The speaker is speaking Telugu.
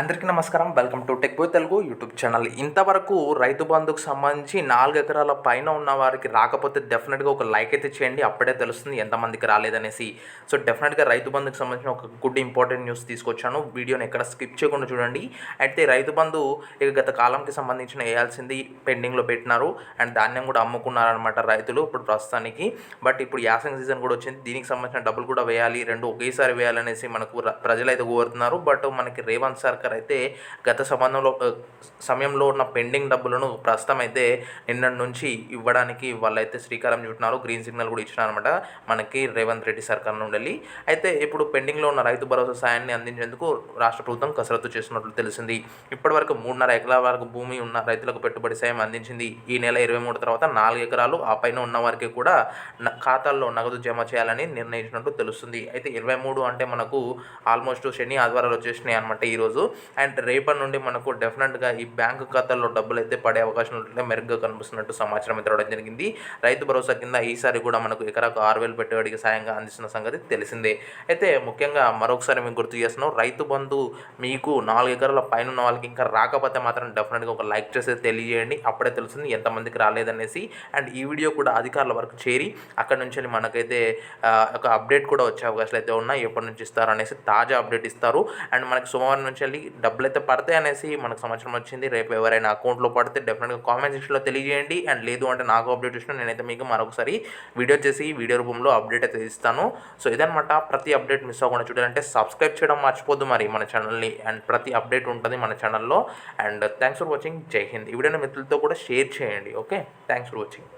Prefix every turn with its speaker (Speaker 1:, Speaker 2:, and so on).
Speaker 1: అందరికీ నమస్కారం. Welcome to tech boy Telugu YouTube channel. ఇంతవరకు రైతు బంధుకు సంబంధించి నాలుగు ఎకరాల పైన ఉన్న వారికి రాకపోతే డెఫినెట్గా ఒక లైక్ అయితే చేయండి. అప్పుడే తెలుస్తుంది ఎంతమందికి రాలేదనేసి. సో డెఫినెట్గా రైతు బంధుకు సంబంధించిన ఒక గుడ్ ఇంపార్టెంట్ న్యూస్ తీసుకొచ్చాను. వీడియోని ఎక్కడ స్కిప్ చేయకుండా చూడండి. అయితే రైతు బంధు ఇక గత కాలంకి సంబంధించిన వేయాల్సింది పెండింగ్లో పెట్టినారు. అండ్ ధాన్యం కూడా అమ్ముకున్నారనమాట రైతులు ఇప్పుడు ప్రస్తుతానికి. బట్ ఇప్పుడు యాసంగ్ సీజన్ కూడా వచ్చింది. దీనికి సంబంధించిన డబ్బులు కూడా వేయాలి. రెండు ఒకేసారి వేయాలనేసి మనకు ప్రజలు ప్రజలైతే కోరుతున్నారు బట్ మనకి రేవంత్ సర్కార్ అయితే గత సంబంధంలో సమయంలో ఉన్న పెండింగ్ డబ్బులను ప్రస్తుతం అయితే నిన్నటి నుంచి ఇవ్వడానికి వాళ్ళైతే శ్రీకారం చుట్టినారు. గ్రీన్ సిగ్నల్ కూడా ఇచ్చినారనమాట మనకి రేవంత్ రెడ్డి సర్కార్ నుండి వెళ్ళి. అయితే ఇప్పుడు పెండింగ్లో ఉన్న రైతు భరోసా సాయాన్ని అందించేందుకు రాష్ట్ర ప్రభుత్వం కసరత్తు చేస్తున్నట్లు తెలిసింది. ఇప్పటివరకు మూడున్నర ఎకరాల వరకు భూమి ఉన్న రైతులకు పెట్టుబడి సాయం అందించింది. ఈ నెల ఇరవై మూడు తర్వాత నాలుగు ఎకరాలు ఆ పైన ఉన్న వారికి కూడా ఖాతాల్లో నగదు జమ చేయాలని నిర్ణయించినట్లు తెలుస్తుంది. అయితే ఇరవై మూడు అంటే మనకు ఆల్మోస్ట్ శని ఆదివారాలు వచ్చేసినాయి అనమాట ఈరోజు అండ్ రేపటి నుండి మనకు డెఫినెట్గా ఈ బ్యాంకు ఖాతాల్లో డబ్బులు అయితే పడే అవకాశం ఉంటుంటే మెరుగ్గా కనిపిస్తున్నట్టు సమాచారం అయితే రావడం జరిగింది. రైతు భరోసా కింద ఈసారి కూడా మనకు ఎకరాకు ఆరు వేలు పెట్టుబడికి సాయంగా అందిస్తున్న సంగతి తెలిసిందే. అయితే ముఖ్యంగా మరొకసారి మేము గుర్తు చేస్తున్నాం రైతు బంధు మీకు నాలుగు ఎకరాల పైన ఉన్న వాళ్ళకి ఇంకా రాకపోతే మాత్రం డెఫినెట్గా ఒక లైక్ చేసి తెలియజేయండి. అప్పుడే తెలుస్తుంది ఎంతమందికి రాలేదనేసి. అండ్ ఈ వీడియో కూడా అధికారుల వరకు చేరి అక్కడ నుంచి వెళ్ళి మనకైతే ఒక అప్డేట్ కూడా వచ్చే అవకాశాలు అయితే ఉన్నాయి. ఎప్పటి నుంచి ఇస్తారు అనేసి తాజా అప్డేట్ ఇస్తారు. అండ్ మనకి సోమవారం నుంచి వెళ్ళి డబ్బులు అయితే పడతాయి అనేసి మనకు సమాచారం వచ్చింది. రేపు ఎవరైనా అకౌంట్లో పడితే డెఫినెట్గా కామెంట్ సెక్షన్లో తెలియజేయండి. అండ్ లేదు అంటే నాకు అప్డేట్ ఇచ్చిన నేనైతే మీకు మరొకసారి వీడియో చేసి వీడియో రూపంలో అప్డేట్ అయితే ఇస్తాను. సో ఇదనమాట ప్రతి అప్డేట్ మిస్ అవ్వకుండా చూడాలంటే సబ్స్క్రైబ్ చేయడం మర్చిపోద్దు మరి మన ఛానల్ని. అండ్ ప్రతి అప్డేట్ ఉంటుంది మన ఛానల్లో. And thanks for watching. Jai Hind. ఈ వీడియోని మిత్రులతో కూడా షేర్ చేయండి. ఓకే? Thanks for watching.